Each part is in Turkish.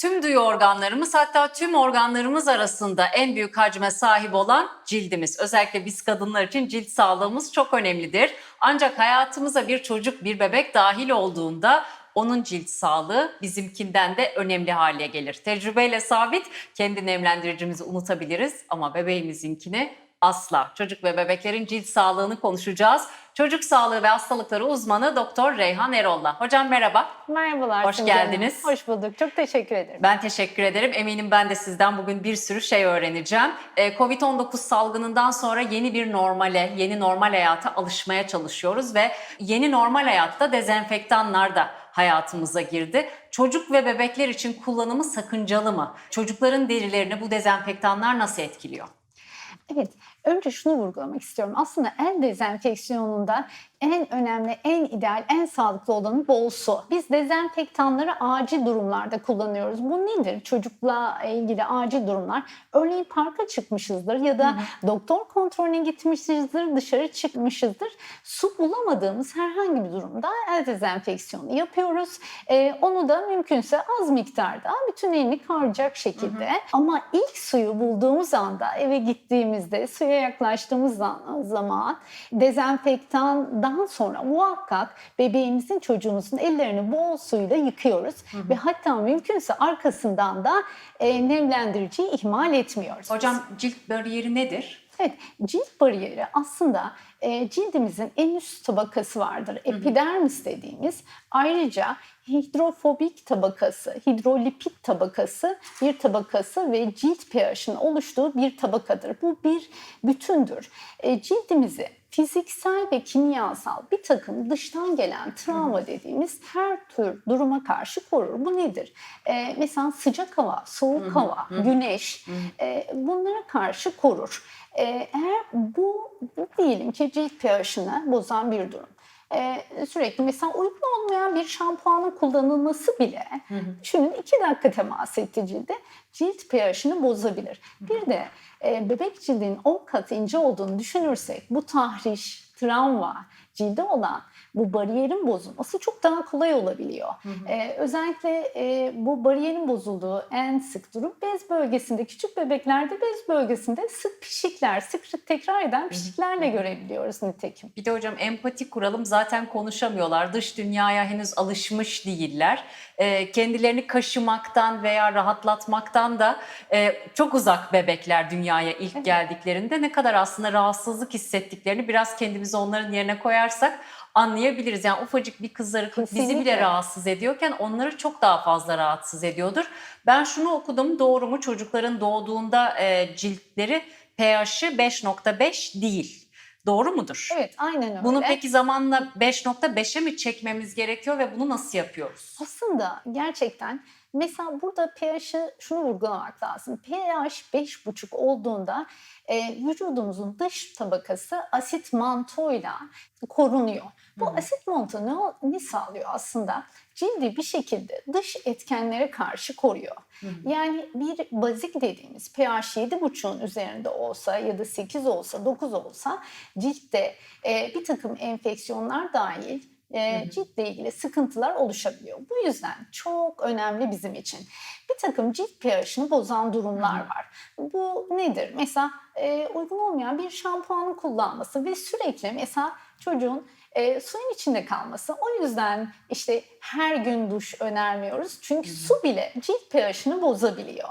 Tüm duyu organlarımız hatta tüm organlarımız arasında en büyük hacme sahip olan cildimiz. Özellikle biz kadınlar için cilt sağlığımız çok önemlidir. Ancak hayatımıza bir çocuk, bir bebek dahil olduğunda onun cilt sağlığı bizimkinden de önemli hale gelir. Tecrübeyle sabit kendi nemlendiricimizi unutabiliriz ama bebeğimizinkini asla. Çocuk ve bebeklerin cilt sağlığını konuşacağız. Çocuk sağlığı ve hastalıkları uzmanı Doktor Reyhan Erol'la. Hocam merhaba. Merhabalar. Hoş Simge Hanım. geldiniz. Hoş bulduk. Çok teşekkür ederim. Ben teşekkür ederim. Eminim ben de sizden bugün bir sürü şey öğreneceğim. Ee, Covid-19 salgınından sonra yeni bir normale, yeni normal hayata alışmaya çalışıyoruz ve yeni normal hayatta dezenfektanlar da hayatımıza girdi. Çocuk ve bebekler için kullanımı sakıncalı mı? Çocukların derilerini bu dezenfektanlar nasıl etkiliyor? Evet, önce şunu vurgulamak istiyorum. Aslında el dezenfeksiyonunda en önemli, en ideal, en sağlıklı olanı bol su. Biz dezenfektanları acil durumlarda kullanıyoruz. Bu nedir? Çocukla ilgili acil durumlar. Örneğin parka çıkmışızdır ya da doktor kontrolüne gitmişizdir, dışarı çıkmışızdır. Su bulamadığımız herhangi bir durumda el dezenfeksiyonu yapıyoruz. Ee, onu da mümkünse az miktarda bütün elini karacak şekilde. Ama ilk suyu bulduğumuz anda eve gittiğimizde suya yaklaştığımız zam- zaman dezenfektandan sonra muhakkak bebeğimizin çocuğumuzun ellerini bol suyla yıkıyoruz ve hatta mümkünse arkasından da e, nemlendiriciyi ihmal etmiyoruz. Hocam cilt bariyeri nedir? Evet, cilt bariyeri aslında e, cildimizin en üst tabakası vardır. Epidermis dediğimiz. Ayrıca hidrofobik tabakası, hidrolipid tabakası bir tabakası ve cilt pH'in oluştuğu bir tabakadır. Bu bir bütündür. E, cildimizi fiziksel ve kimyasal bir takım dıştan gelen travma dediğimiz her tür duruma karşı korur. Bu nedir? E, mesela sıcak hava, soğuk hava, güneş e, bunlara karşı korur. E, eğer bu, bu diyelim ki cilt pH'ini bozan bir durum. E, sürekli mesela uygun olmayan bir şampuanın kullanılması bile düşünün iki dakika temas etti cilde cilt pH'ini bozabilir. Bir de e, bebek cildinin 10 kat ince olduğunu düşünürsek bu tahriş, travma, cilde olan bu bariyerin bozulması çok daha kolay olabiliyor. Ee, özellikle e, bu bariyerin bozulduğu en sık durum bez bölgesinde, küçük bebeklerde bez bölgesinde sık pişikler, sık tekrar eden pişiklerle görebiliyoruz nitekim. Bir de hocam empati kuralım zaten konuşamıyorlar. Dış dünyaya henüz alışmış değiller. Ee, kendilerini kaşımaktan veya rahatlatmaktan da e, çok uzak bebekler dünyaya ilk geldiklerinde ne kadar aslında rahatsızlık hissettiklerini biraz kendimizi onların yerine koyarsak anlayabiliriz. Yani ufacık bir kızarıklık bizi bile Kesinlikle. rahatsız ediyorken onları çok daha fazla rahatsız ediyordur. Ben şunu okudum doğru mu çocukların doğduğunda e, ciltleri pH'i 5.5 değil. Doğru mudur? Evet, aynen öyle. Bunu peki zamanla 5.5'e mi çekmemiz gerekiyor ve bunu nasıl yapıyoruz? Aslında gerçekten mesela burada pH'i şunu vurgulamak lazım. pH 5,5 olduğunda e, vücudumuzun dış tabakası asit mantoyla korunuyor. Bu asit manto ne, ne sağlıyor aslında? Cildi bir şekilde dış etkenlere karşı koruyor. Yani bir bazik dediğimiz pH 7,5'un üzerinde olsa ya da 8 olsa 9 olsa ciltte e, bir takım enfeksiyonlar dahil e, ciltle ilgili sıkıntılar oluşabiliyor. Bu yüzden çok önemli bizim için. Bir takım cilt pH'ini bozan durumlar var. Bu nedir? Mesela e, uygun olmayan bir şampuanı kullanması ve sürekli mesela çocuğun e, suyun içinde kalması. O yüzden işte her gün duş önermiyoruz. Çünkü su bile cilt pH'ini bozabiliyor.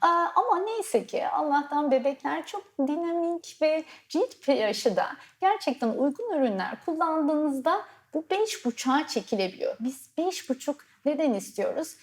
Aa, ama neyse ki Allah'tan bebekler çok dinamik ve cilt pH'i da gerçekten uygun ürünler kullandığınızda bu 5,5'a çekilebiliyor. Biz 5,5 neden istiyoruz?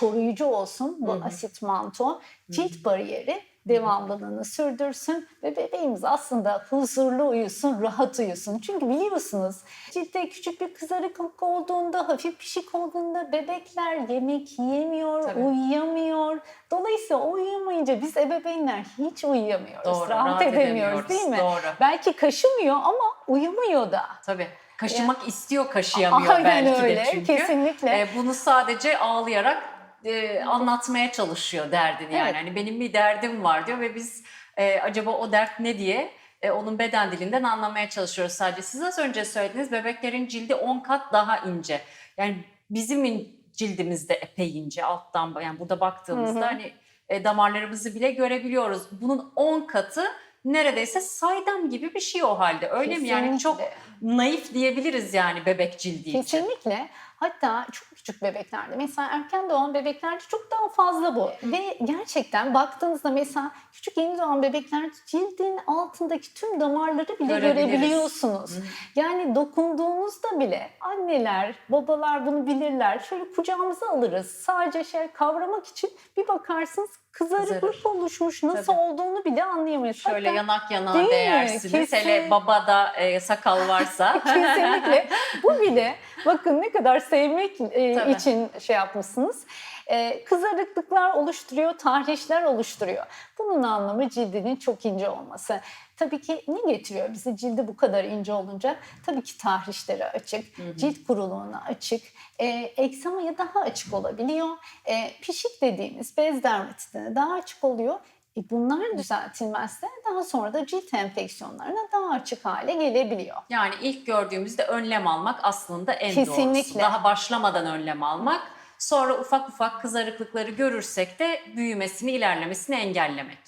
Koruyucu olsun bu asit manto, cilt bariyeri devamlılığını sürdürsün ve bebeğimiz aslında huzurlu uyusun, rahat uyusun. Çünkü biliyorsunuz ciltte küçük bir kızarıklık olduğunda, hafif pişik olduğunda bebekler yemek yiyemiyor, Tabii. uyuyamıyor. Dolayısıyla o uyuyamayınca biz ebeveynler hiç uyuyamıyoruz, Doğru, rahat, rahat edemiyoruz edemiyoruz. değil mi? Doğru. Belki kaşımıyor ama uyumuyor da. Tabii. Kaşımak istiyor, kaşıyamıyor Aynen belki öyle, de çünkü. kesinlikle. E, bunu sadece ağlayarak e, anlatmaya çalışıyor derdini yani. Evet. Hani benim bir derdim var diyor ve biz e, acaba o dert ne diye e, onun beden dilinden anlamaya çalışıyoruz sadece. Siz az önce söylediniz bebeklerin cildi 10 kat daha ince. Yani bizim in- cildimiz de epey ince alttan yani burada baktığımızda Hı hı. hani e, damarlarımızı bile görebiliyoruz. Bunun 10 katı neredeyse saydam gibi bir şey o halde. Öyle mi? Yani çok Kesinlikle. naif diyebiliriz yani bebek cildi için. Kesinlikle. Hatta çok küçük bebeklerde mesela erken doğan bebeklerde çok daha fazla bu. Ve gerçekten baktığınızda mesela küçük yeni doğan bebeklerde cildin altındaki tüm damarları bile görebiliyorsunuz. Yani dokunduğunuzda bile anneler, babalar bunu bilirler. Şöyle kucağımıza alırız. Sadece şey kavramak için bir bakarsınız kızarıklık Kızarır. oluşmuş. Nasıl Tabii. olduğunu bile anlayamayız. Şöyle Hatta- yanak yana Değil mi? değersiniz. Hele Kesin. babada e, sakal varsa. Kesinlikle. Bu bile bakın ne kadar sevmek e, Tabii. için şey yapmışsınız. E, kızarıklıklar oluşturuyor, tahrişler oluşturuyor. Bunun anlamı cildinin çok ince olması. Tabii ki ne getiriyor bizi cildi bu kadar ince olunca? Tabii ki tahrişlere açık, cilt kuruluğuna açık, e, eksemaya daha açık olabiliyor. E, pişik dediğimiz bez dermatitine daha açık oluyor. E bunlar düzeltilmezse daha sonra da cilt enfeksiyonlarına daha açık hale gelebiliyor. Yani ilk gördüğümüzde önlem almak aslında en doğrusu. Kesinlikle. Daha başlamadan önlem almak. Sonra ufak ufak kızarıklıkları görürsek de büyümesini, ilerlemesini engellemek.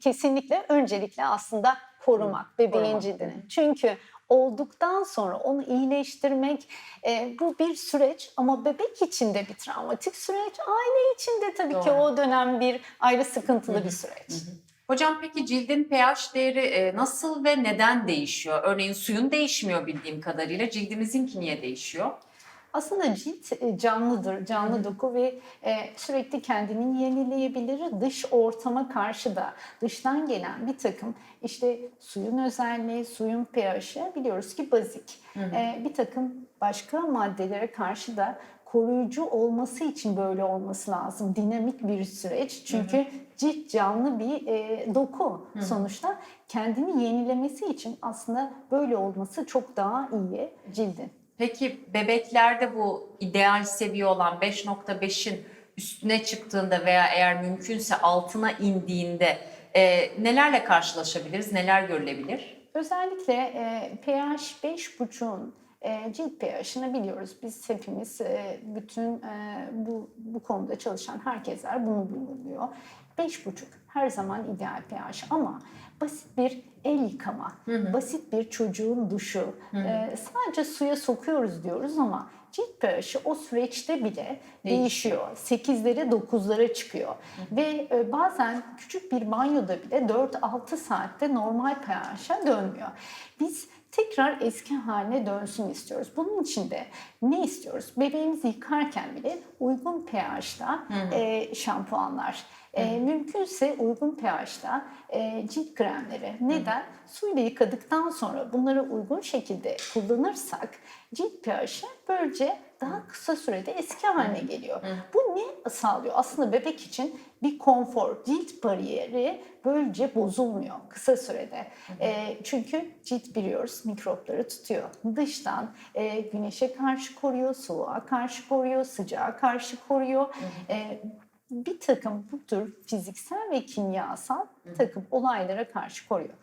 kesinlikle öncelikle aslında korumak bebeğin cildini. Çünkü olduktan sonra onu iyileştirmek e, bu bir süreç ama bebek için de bir travmatik süreç. Aile için de tabii ki Doğru. o dönem bir ayrı sıkıntılı bir süreç. Hocam peki cildin pH değeri e, nasıl ve neden değişiyor? Örneğin suyun değişmiyor bildiğim kadarıyla. Cildimizinki niye değişiyor? Aslında cilt e, canlıdır, canlı doku ve e, sürekli kendini yenileyebilir. Dış ortama karşı da dıştan gelen bir takım işte suyun özelliği, suyun pH'i biliyoruz ki bazik. E, bir takım başka maddelere karşı da koruyucu olması için böyle olması lazım. Dinamik bir süreç. Çünkü cilt canlı bir e, doku sonuçta. Kendini yenilemesi için aslında böyle olması çok daha iyi cildin. Peki bebeklerde bu ideal seviye olan 5.5'in üstüne çıktığında veya eğer mümkünse altına indiğinde e, nelerle karşılaşabiliriz, neler görülebilir? Özellikle e, pH 5.5'un e, cilt pH'ını biliyoruz. Biz hepimiz e, bütün e, bu bu konuda çalışan herkesler bunu biliyor. 5.5 her zaman ideal pH ama basit bir el yıkama, basit bir çocuğun duşu, e, sadece suya sokuyoruz diyoruz ama cilt pH'i o süreçte bile değişiyor. 8'lere 9'lara çıkıyor. Ve e, bazen küçük bir banyoda bile 4-6 saatte normal pH'e dönmüyor. Biz tekrar eski haline dönsün istiyoruz. Bunun için de ne istiyoruz? Bebeğimizi yıkarken bile uygun pH'ta e, şampuanlar, e, mümkünse uygun pH'ta e, cilt kremleri. Neden? Suyla yıkadıktan sonra bunları uygun şekilde kullanırsak cilt pH'i böylece daha kısa sürede eski haline geliyor. Bu ne sağlıyor? Aslında bebek için bir konfor, cilt bariyeri böylece bozulmuyor kısa sürede. E, çünkü cilt biliyoruz mikropları tutuyor. Dıştan e, güneşe karşı koruyor, soğuğa karşı koruyor, sıcağa karşı koruyor. E, bir takım bu tür fiziksel ve kimyasal takım olaylara karşı koruyor.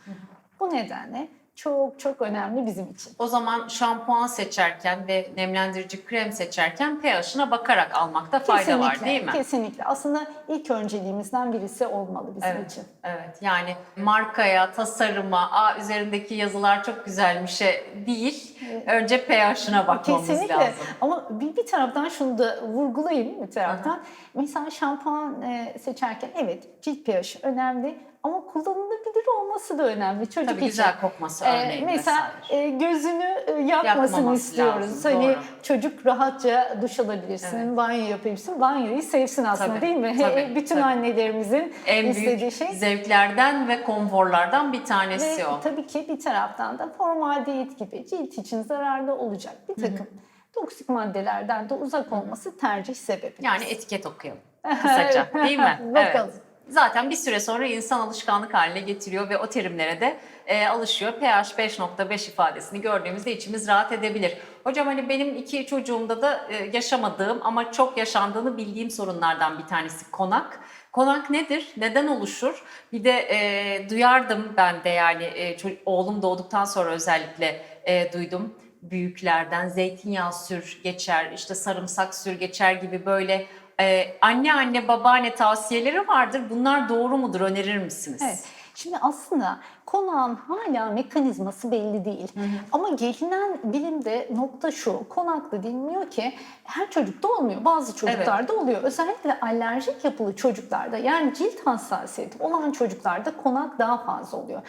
Bu nedenle çok çok önemli bizim için. O zaman şampuan seçerken ve nemlendirici krem seçerken pH'ına bakarak almakta fayda var değil mi? Kesinlikle. Aslında ilk önceliğimizden birisi olmalı bizim Evet. için. Evet yani markaya, tasarıma, aa üzerindeki yazılar çok güzelmişe değil, önce pH'ına bakmamız Kesinlikle. lazım. Ama bir, bir taraftan şunu da vurgulayayım bir taraftan. Mesela şampuan e, seçerken evet cilt pH'i önemli ama kullanılabilir olması da önemli çocuk Tabii için. güzel kokması Ee, örneğin mesela vesaire. e, gözünü e, yakmasını Yakmaması istiyoruz. lazım, hani doğru. çocuk rahatça duş alabilirsin, Evet. banyo yapabilirsin. Banyoyu sevsin aslında Tabii, değil mi? tabii, Bütün tabii. annelerimizin En istediği büyük şey. zevklerden ve konforlardan bir tanesi Ve o. tabii ki bir taraftan da formaldehit gibi cilt için zararlı olacak bir takım toksik maddelerden de uzak olması tercih sebebi. Yani etiket okuyalım kısaca değil mi? Bakalım. Evet. Zaten bir süre sonra insan alışkanlık haline getiriyor ve o terimlere de e, alışıyor. pH 5.5 ifadesini gördüğümüzde içimiz rahat edebilir. Hocam hani benim iki çocuğumda da e, yaşamadığım ama çok yaşandığını bildiğim sorunlardan bir tanesi konak. Konak nedir? Neden oluşur? Bir de e, duyardım ben de yani e, oğlum doğduktan sonra özellikle e, duydum. büyüklerden zeytinyağı sür geçer, işte sarımsak sür geçer gibi böyle e, anne anne babaanne tavsiyeleri vardır. Bunlar doğru mudur? Önerir misiniz? Evet. Şimdi aslında konağın hala mekanizması belli değil. Ama gelinen bilimde nokta şu. Konakta deniliyor ki her çocukta olmuyor. Bazı çocuklarda oluyor. Özellikle alerjik yapılı çocuklarda yani cilt hassasiyeti olan çocuklarda konak daha fazla oluyor.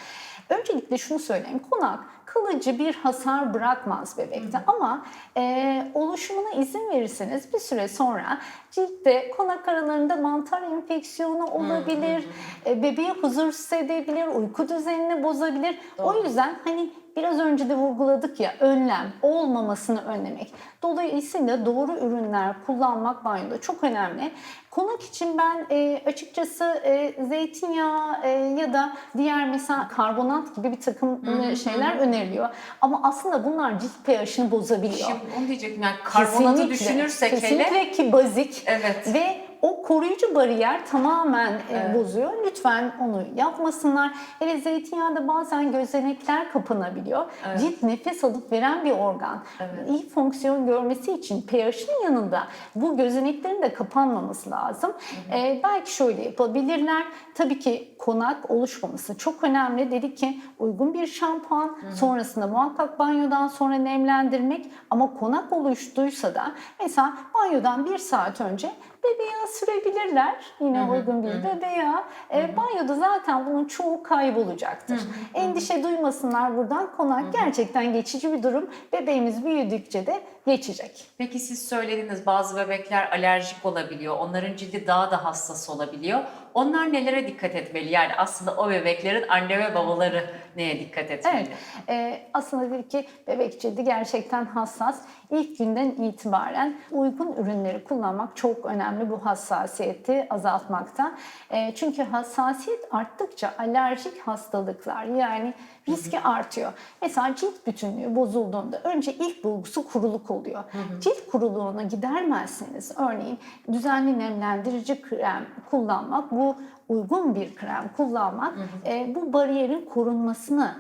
Öncelikle şunu söyleyeyim. Konak kalıcı bir hasar bırakmaz bebekte. Ama e, oluşumuna izin verirseniz bir süre sonra ciltte konak aralarında mantar enfeksiyonu olabilir, e, bebeğe huzursuz edebilir, uyku düzenini bozabilir. O yüzden hani biraz önce de vurguladık ya önlem olmamasını önlemek. Dolayısıyla doğru ürünler kullanmak banyoda çok önemli. Konak için ben e, açıkçası e, zeytinyağı e, ya da diğer mesela karbonat gibi bir takım e, şeyler öneriliyor. Ama aslında bunlar cilt pH'ini bozabiliyor. Şimdi onu diyecektim yani karbonatı Kesinlikle, düşünürsek kesinlikle hele. ki bazik Evet. ve o koruyucu bariyer tamamen e, Evet. bozuyor. Lütfen onu yapmasınlar. Hele zeytinyağında bazen gözenekler kapanabiliyor. Evet. Cilt nefes alıp veren bir organ. Evet. İyi fonksiyon görmesi için pH'in yanında bu gözeneklerin de kapanmaması lazım. E, belki şöyle yapabilirler. Tabii ki konak oluşmaması çok önemli. Dedik ki uygun bir şampuan, sonrasında muhakkak banyodan sonra nemlendirmek ama konak oluştuysa da mesela banyodan bir saat önce bebeğe sürebilirler. Yine uygun bir bebeğe. E, banyoda zaten bunun çoğu kaybolacaktır. Endişe duymasınlar buradan. Konak gerçekten geçici bir durum. Bebeğimiz büyüdükçe de geçecek. Peki siz söylediniz bazı bebekler alerjik olabiliyor. Onların cildi daha da hassas olabiliyor. Onlar nelere dikkat etmeli? Yani aslında o bebeklerin anne ve babaları neye dikkat etmeli? Evet. E, aslında dedik ki bebek cildi gerçekten hassas. İlk günden itibaren uygun ürünleri kullanmak çok önemli bu hassasiyeti azaltmakta. E, çünkü hassasiyet arttıkça alerjik hastalıklar yani riski artıyor. Mesela cilt bütünlüğü bozulduğunda önce ilk bulgusu kuruluk oluyor. Cilt kuruluğunu gidermezseniz örneğin düzenli nemlendirici krem kullanmak bu uygun bir krem kullanmak e, bu bariyerin korunmasını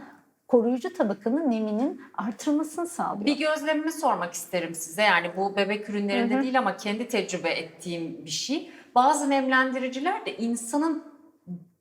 koruyucu tabakanın neminin artırmasını sağlıyor. Bir gözlemimi sormak isterim size. Yani bu bebek ürünlerinde değil ama kendi tecrübe ettiğim bir şey. Bazı nemlendiriciler de insanın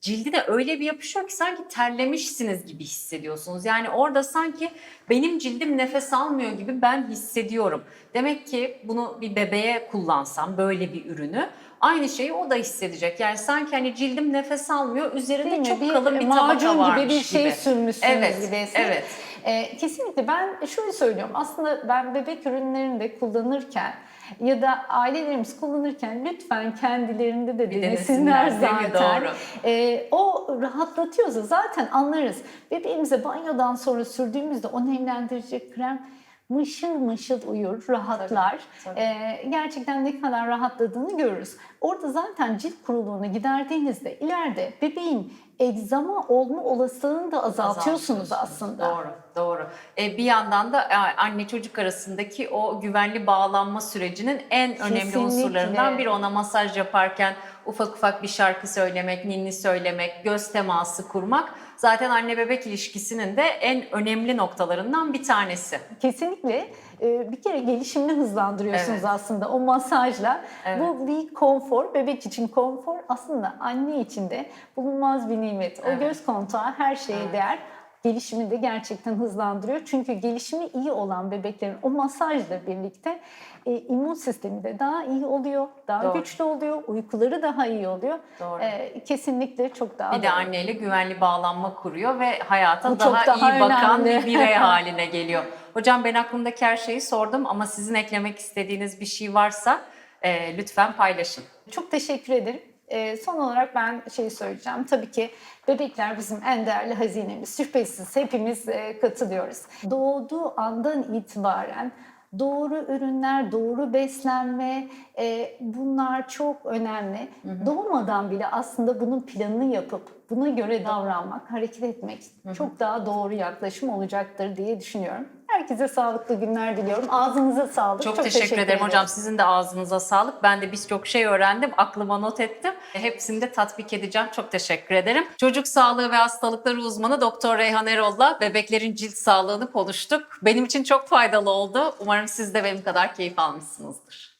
cildi de öyle bir yapışıyor ki sanki terlemişsiniz gibi hissediyorsunuz. Yani orada sanki benim cildim nefes almıyor gibi ben hissediyorum. Demek ki bunu bir bebeğe kullansam böyle bir ürünü aynı şeyi o da hissedecek. Yani sanki hani cildim nefes almıyor üzerinde Değil mi? çok kalın bir macun tabaka varmış gibi bir şey sürmüşsünüz Evet, gibi. evet. Ee, kesinlikle ben şöyle söylüyorum. Aslında ben bebek ürünlerini de kullanırken ya da ailelerimiz kullanırken lütfen kendilerinde de denesinler zaten. Doğru. Ee, o rahatlatıyorsa zaten anlarız. Bebeğimize banyodan sonra sürdüğümüzde o nemlendirici krem mışıl mışıl uyur, rahatlar. tabii. Ee, gerçekten ne kadar rahatladığını görürüz. Orada zaten cilt kuruluğunu giderdiğinizde ileride bebeğin egzama olma olasılığını da azaltıyorsunuz aslında. Doğru, doğru. E, bir yandan da e, anne çocuk arasındaki o güvenli bağlanma sürecinin en önemli Kesinlikle. unsurlarından biri. Ona masaj yaparken ufak ufak bir şarkı söylemek, ninni söylemek, göz teması kurmak zaten anne bebek ilişkisinin de en önemli noktalarından bir tanesi. Kesinlikle e, bir kere gelişimini hızlandırıyorsunuz Evet. aslında o masajla. Evet. Bu bir konfor, bebek için konfor aslında anne için de bulunmaz bir nimet. O Evet. göz kontağı her şeye değer. Gelişimini de gerçekten hızlandırıyor. Çünkü gelişimi iyi olan bebeklerin o masajla birlikte e, immün sistemi de daha iyi oluyor, daha Doğru. güçlü oluyor, uykuları daha iyi oluyor. Doğru. E, kesinlikle çok daha Bir de doğru. anneyle güvenli bağlanma kuruyor ve hayata Bu daha, daha iyi bakan önemli. bir birey haline geliyor. Hocam ben aklımdaki her şeyi sordum ama sizin eklemek istediğiniz bir şey varsa e, lütfen paylaşın. Çok teşekkür ederim. Ee, son olarak ben şey söyleyeceğim. Tabii ki bebekler bizim en değerli hazinemiz. Şüphesiz hepimiz e, katılıyoruz. Doğduğu andan itibaren doğru ürünler, doğru beslenme e, bunlar çok önemli. Doğmadan bile aslında bunun planını yapıp buna göre davranmak, hareket etmek çok daha doğru yaklaşım olacaktır diye düşünüyorum. Herkese sağlıklı günler diliyorum. Ağzınıza sağlık. Çok, teşekkür, ederim hocam. Sizin de ağzınıza sağlık. Ben de birçok şey öğrendim. Aklıma not ettim. Hepsini de tatbik edeceğim. Çok teşekkür ederim. Çocuk sağlığı ve hastalıkları uzmanı Doktor Reyhan Erol'la bebeklerin cilt sağlığını konuştuk. Benim için çok faydalı oldu. Umarım siz de benim kadar keyif almışsınızdır.